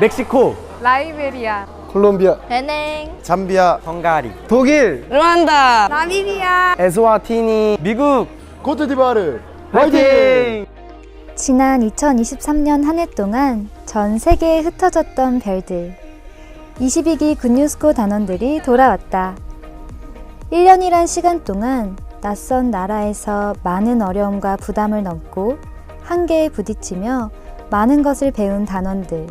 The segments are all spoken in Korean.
멕시코, 라이베리아, 콜롬비아, 베냉, 잠비아, 헝가리, 독일, 르완다, 나미비아, 에스와티니, 미국, 코트디바르, 화이팅! 지난 2023년 한 해 동안 전 세계에 흩어졌던 별들. 22기 굿뉴스코 단원들이 돌아왔다. 1년이란 시간 동안 낯선 나라에서 많은 어려움과 부담을 넘고 한계에 부딪히며 많은 것을 배운 단원들.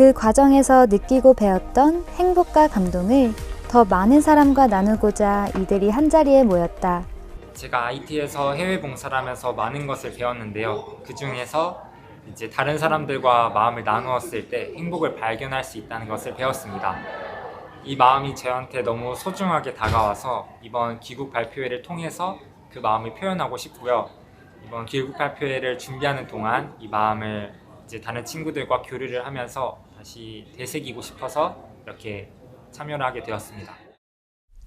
그 과정에서 느끼고 배웠던 행복과 감동을 더 많은 사람과 나누고자 이들이 한자리에 모였다. 제가 IT에서 해외 봉사를 하면서 많은 것을 배웠는데요. 그 중에서 이제 다른 사람들과 마음을 나누었을 때 행복을 발견할 수 있다는 것을 배웠습니다. 이 마음이 저한테 너무 소중하게 다가와서 이번 귀국 발표회를 통해서 그 마음을 표현하고 싶고요. 이번 귀국 발표회를 준비하는 동안 이 마음을 이제 다른 친구들과 교류를 하면서 다시 되새기고 싶어서 이렇게 참여를 하게 되었습니다.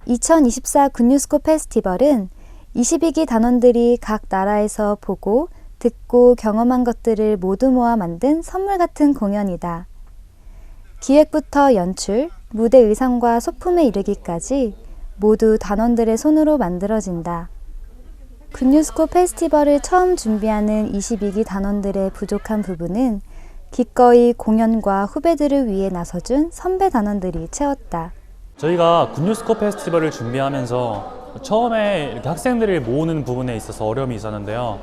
2024 굿뉴스코 페스티벌은 22기 단원들이 각 나라에서 보고 듣고 경험한 것들을 모두 모아 만든 선물 같은 공연이다. 기획부터 연출, 무대 의상과 소품에 이르기까지 모두 단원들의 손으로 만들어진다. 굿뉴스코 페스티벌을 처음 준비하는 22기 단원들의 부족한 부분은 기꺼이 공연과 후배들을 위해 나서준 선배 단원들이 채웠다. 저희가 굿뉴스코 페스티벌을 준비하면서 처음에 이렇게 학생들을 모으는 부분에 있어서 어려움이 있었는데요.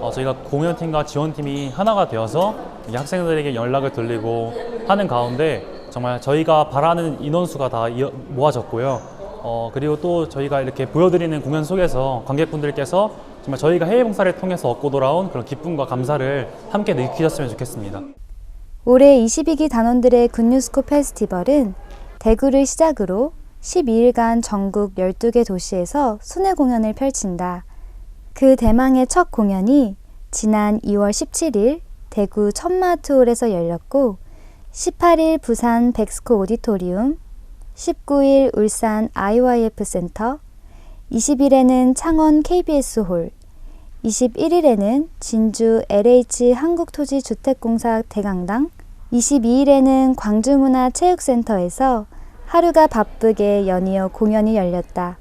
어, 저희가 공연팀과 지원팀이 하나가 되어서 이 학생들에게 연락을 돌리고 하는 가운데 정말 저희가 바라는 인원수가 다 모아졌고요. 어, 그리고 또 저희가 이렇게 보여드리는 공연 속에서 관객분들께서 정말 저희가 해외 봉사를 통해서 얻고 돌아온 그런 기쁨과 감사를 함께 느끼셨으면 좋겠습니다. 올해 22기 단원들의 굿뉴스코 페스티벌은 대구를 시작으로 12일간 전국 12개 도시에서 순회 공연을 펼친다. 그 대망의 첫 공연이 지난 2월 17일 대구 천마트홀에서 열렸고 18일 부산 백스코 오디토리움, 19일 울산 IYF 센터, 20일에는 창원 KBS 홀, 21일에는 진주 LH 한국토지주택공사 대강당, 22일에는 광주문화체육센터에서 하루가 바쁘게 연이어 공연이 열렸다.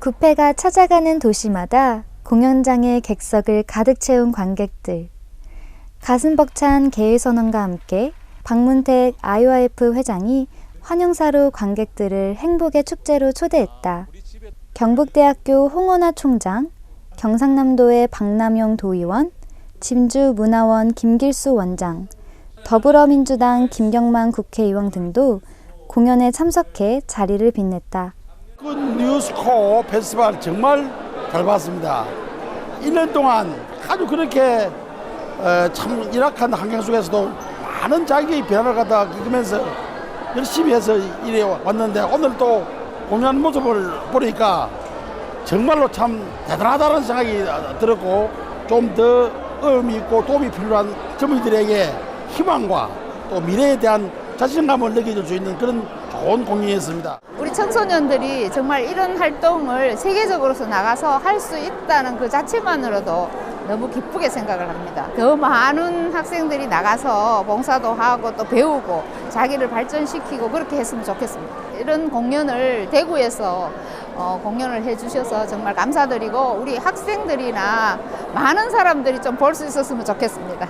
구패가 찾아가는 도시마다 공연장의 객석을 가득 채운 관객들. 가슴 벅찬 개회 선언과 함께 박문택 IOF 회장이 환영사로 관객들을 행복의 축제로 초대했다. 경북대학교 홍원화 총장, 경상남도의 박남용 도의원, 진주문화원 김길수 원장, 더불어민주당 김경만 국회의원 등도 공연에 참석해 자리를 빛냈다. 그 뉴스코 페스티벌 정말 잘 봤습니다. 1년 동안 아주 그렇게 어, 참 열악한 환경 속에서도 많은 자기 변화를 갖다 겪으면서 열심히 해서 이래 왔는데 오늘 또 공연 모습을 보니까 정말로 참 대단하다는 생각이 들었고 좀 더 의미 있고 도움이 필요한 젊은이들에게 희망과 또 미래에 대한 자신감을 느껴줄 수 있는 그런 좋은 공연이었습니다. 우리 청소년들이 정말 이런 활동을 세계적으로서 나가서 할 수 있다는 그 자체만으로도 너무 기쁘게 생각을 합니다. 더 많은 학생들이 나가서 봉사도 하고 또 배우고 자기를 발전시키고 그렇게 했으면 좋겠습니다. 이런 공연을 대구에서 어, 공연을 해주셔서 정말 감사드리고 우리 학생들이나 많은 사람들이 좀 볼 수 있었으면 좋겠습니다.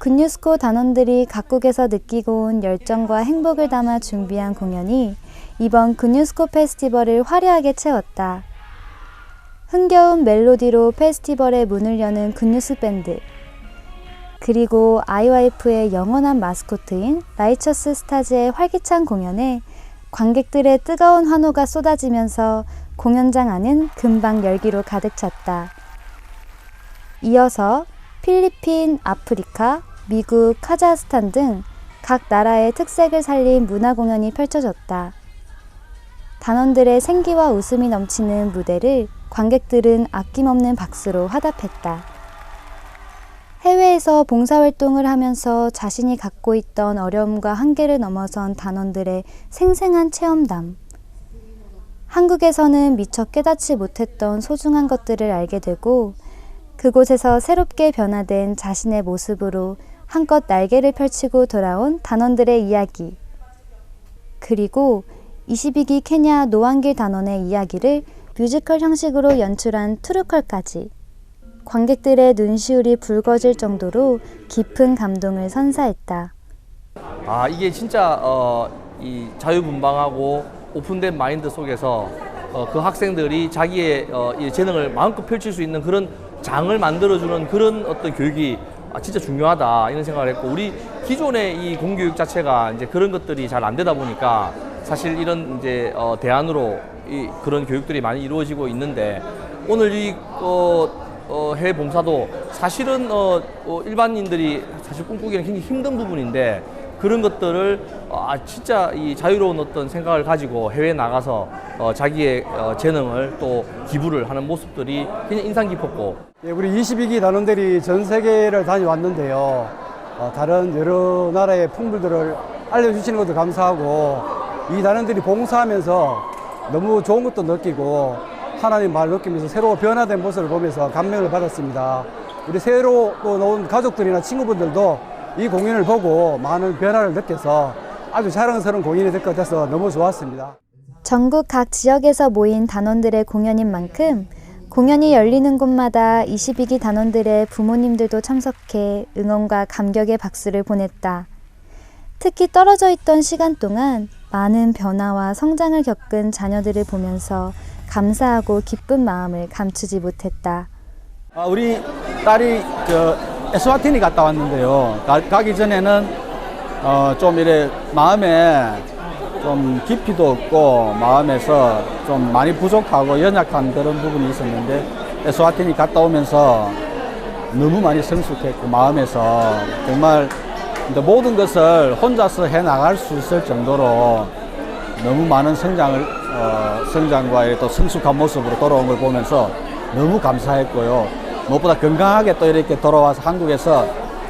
굿뉴스코 단원들이 각국에서 느끼고 온 열정과 행복을 담아 준비한 공연이 이번 굿뉴스코 페스티벌을 화려하게 채웠다. 흥겨운 멜로디로 페스티벌의 문을 여는 굿뉴스 밴드. 그리고 IYF의 영원한 마스코트인 라이처스 스타즈의 활기찬 공연에 관객들의 뜨거운 환호가 쏟아지면서 공연장 안은 금방 열기로 가득 찼다. 이어서 필리핀, 아프리카, 미국, 카자흐스탄 등 각 나라의 특색을 살린 문화 공연이 펼쳐졌다. 단원들의 생기와 웃음이 넘치는 무대를 관객들은 아낌없는 박수로 화답했다. 해외에서 봉사활동을 하면서 자신이 갖고 있던 어려움과 한계를 넘어선 단원들의 생생한 체험담. 한국에서는 미처 깨닫지 못했던 소중한 것들을 알게 되고 그곳에서 새롭게 변화된 자신의 모습으로 한껏 날개를 펼치고 돌아온 단원들의 이야기. 그리고 22기 케냐 노안길 단원의 이야기를 뮤지컬 형식으로 연출한 트루컬까지. 관객들의 눈시울이 붉어질 정도로 깊은 감동을 선사했다. 아 이게 진짜 어, 이 자유분방하고 오픈된 마인드 속에서 어, 그 학생들이 자기의 어, 이 재능을 마음껏 펼칠 수 있는 그런 장을 만들어주는 그런 어떤 교육이 아, 진짜 중요하다 이런 생각을 했고 우리 기존의 이 공교육 자체가 이제 그런 것들이 잘 안 되다 보니까 사실 이런 이제 어, 대안으로 이 그런 교육들이 많이 이루어지고 있는데 오늘 이 어, 어, 해외 봉사도 사실은 어, 어, 일반인들이 사실 꿈꾸기는 굉장히 힘든 부분인데 그런 것들을 아 진짜 이 자유로운 어떤 생각을 가지고 해외 나가서 어, 자기의 어, 재능을 또 기부를 하는 모습들이 굉장히 인상 깊었고 예, 우리 22기 단원들이 전 세계를 다녀왔는데요. 어, 다른 여러 나라의 풍물들을 알려주시는 것도 감사하고 이 단원들이 봉사하면서 너무 좋은 것도 느끼고 하나님 말 느끼면서 새로 변화된 모습을 보면서 감명을 받았습니다. 우리 새로 또온 가족들이나 친구분들도 이 공연을 보고 많은 변화를 느껴서 아주 자랑스러운 공연이 될 것 같아서 너무 좋았습니다. 전국 각 지역에서 모인 단원들의 공연인 만큼 공연이 열리는 곳마다 22기 단원들의 부모님들도 참석해 응원과 감격의 박수를 보냈다. 특히 떨어져 있던 시간 동안 많은 변화와 성장을 겪은 자녀들을 보면서 감사하고 기쁜 마음을 감추지 못했다. 아, 우리 딸이 그 에스와티니 갔다 왔는데요. 가, 기 전에는 어, 좀 이래 마음에 좀 깊이도 없고 마음에서 좀 많이 부족하고 연약한 그런 부분이 있었는데 에스와티니 갔다 오면서 너무 많이 성숙했고 마음에서 정말 모든 것을 혼자서 해 나갈 수 있을 정도로 너무 많은 성장을 어, 성장과 이렇게 또 성숙한 모습으로 돌아온 걸 보면서 너무 감사했고요. 무엇보다 건강하게 또 이렇게 돌아와서 한국에서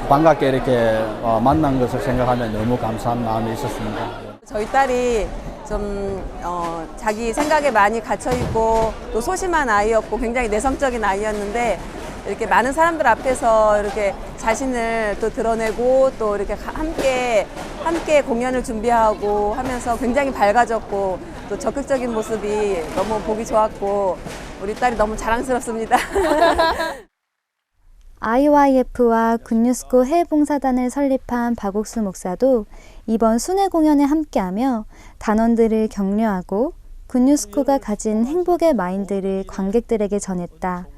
반갑게 이렇게 어, 만난 것을 생각하면 너무 감사한 마음이 있었습니다. 저희 딸이 좀 어, 자기 생각에 많이 갇혀 있고 또 소심한 아이였고 굉장히 내성적인 아이였는데 이렇게 많은 사람들 앞에서 이렇게 자신을 또 드러내고 또 이렇게 가- 함께 함께 공연을 준비하고 하면서 굉장히 밝아졌고 또 적극적인 모습이 너무 보기 좋았고 우리 딸이 너무 자랑스럽습니다. IYF와 굿뉴스코 해외봉사단을 설립한 박옥수 목사도 이번 순회 공연에 함께하며 단원들을 격려하고 굿뉴스코가 가진 행복의 마인드를 관객들에게 전했다.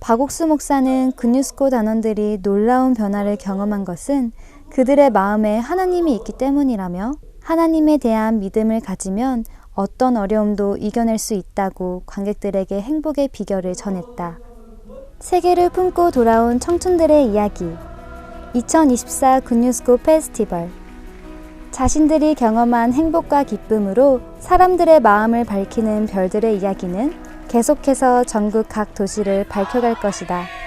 박옥수 목사는 굿뉴스코 단원들이 놀라운 변화를 경험한 것은 그들의 마음에 하나님이 있기 때문이라며 하나님에 대한 믿음을 가지면 어떤 어려움도 이겨낼 수 있다고 관객들에게 행복의 비결을 전했다. 세계를 품고 돌아온 청춘들의 이야기 2024 굿뉴스코 페스티벌 자신들이 경험한 행복과 기쁨으로 사람들의 마음을 밝히는 별들의 이야기는 계속해서 전국 각 도시를 밝혀갈 것이다.